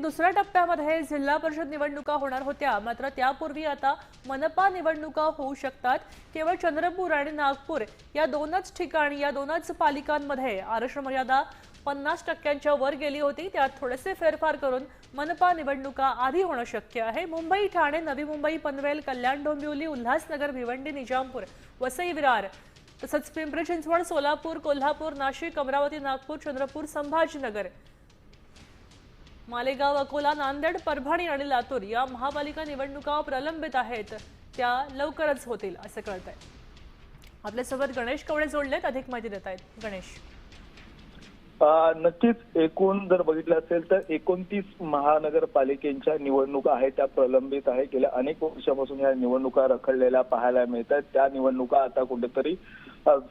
दुसऱ्या टप्प्यामध्ये जिल्हा परिषद निवडणुका होणार होत्या. मात्र त्यापूर्वी आता मनपा निवडणुका होऊ शकतात. केवळ चंद्रपूर आणि नागपूर या दोनच ठिकाणी या दोनच पालिकांमध्ये आरक्षण मर्यादा पन्नास टक्क्यांच्या वर गेली होती. त्यात थोडेसे फेरफार करून मनपा निवडणुका आधी होणं शक्य आहे. मुंबई ठाणे नवी मुंबई पनवेल कल्याण डोंबिवली उल्हासनगर भिवंडी निजामपूर वसई विरार तसंच पिंपरी चिंचवड सोलापूर कोल्हापूर नाशिक अमरावती नागपूर चंद्रपूर संभाजीनगर मालेगाव अकोला नांदेड परभणी आणि लातूर या महापालिका निवडणुका प्रलंबित आहेत. त्या लवकरच होतील असं कळत आहे आपल्यासोबत गणेश कवडे जोडलेत अधिक माहिती देत आहेत. गणेश. नक्कीच एकूण जर बघितलं असेल तर एकोणतीस महानगरपालिकेच्या निवडणुका आहेत त्या प्रलंबित आहे गेल्या अनेक वर्षापासून या निवडणुका रखडलेल्या पाहायला मिळतात. त्या निवडणुका आता कुठेतरी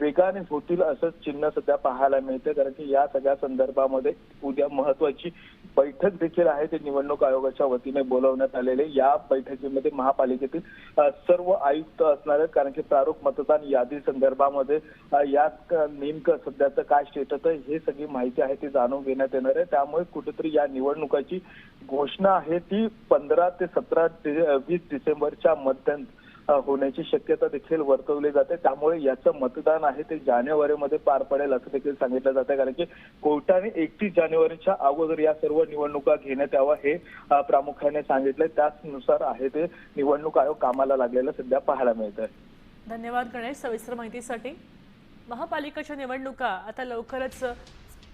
वेगाने होतील असं चिन्ह सध्या पाहायला मिळते कारण की या सगळ्या संदर्भामध्ये उद्या महत्वाची बैठक देखील आहे. ते निवडणूक आयोगाच्या वतीने बोलवण्यात आलेले या बैठकीमध्ये महापालिकेतील सर्व आयुक्त असणार आहेत. कारण की प्रारूप मतदान यादी संदर्भामध्ये यात नेमकं सध्याचं काय स्टेटस आहे हे सगळी माहिती आहे ती जाणून घेण्यात येणार आहे. त्यामुळे कुठेतरी या निवडणुकाची घोषणा आहे ती पंधरा ते सतरा वीस डिसेंबरच्या मध्य होण्याची शक्यता देखील वर्तवली जाते. त्यामुळे याचं मतदान आहे ते जानेवारीमध्ये पार पडेल असं देखील सांगितलं जात आहे कारण की कोर्टाने एकतीस जानेवारीच्या अगोदर या सर्व निवडणुका घेण्यात याव्या हे प्रामुख्याने सांगितलंय. त्याचनुसार आहे ते निवडणूक आयोग कामाला लागलेलं सध्या पाहायला मिळत आहे धन्यवाद गणेश सविस्तर माहितीसाठी. महापालिकेच्या निवडणुका आता लवकरच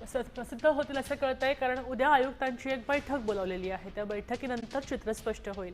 प्रसिद्ध होतील असं कळत आहे कारण उद्या आयुक्तांची एक बैठक बोलावलेली आहे. त्या बैठकीनंतर चित्र स्पष्ट होईल.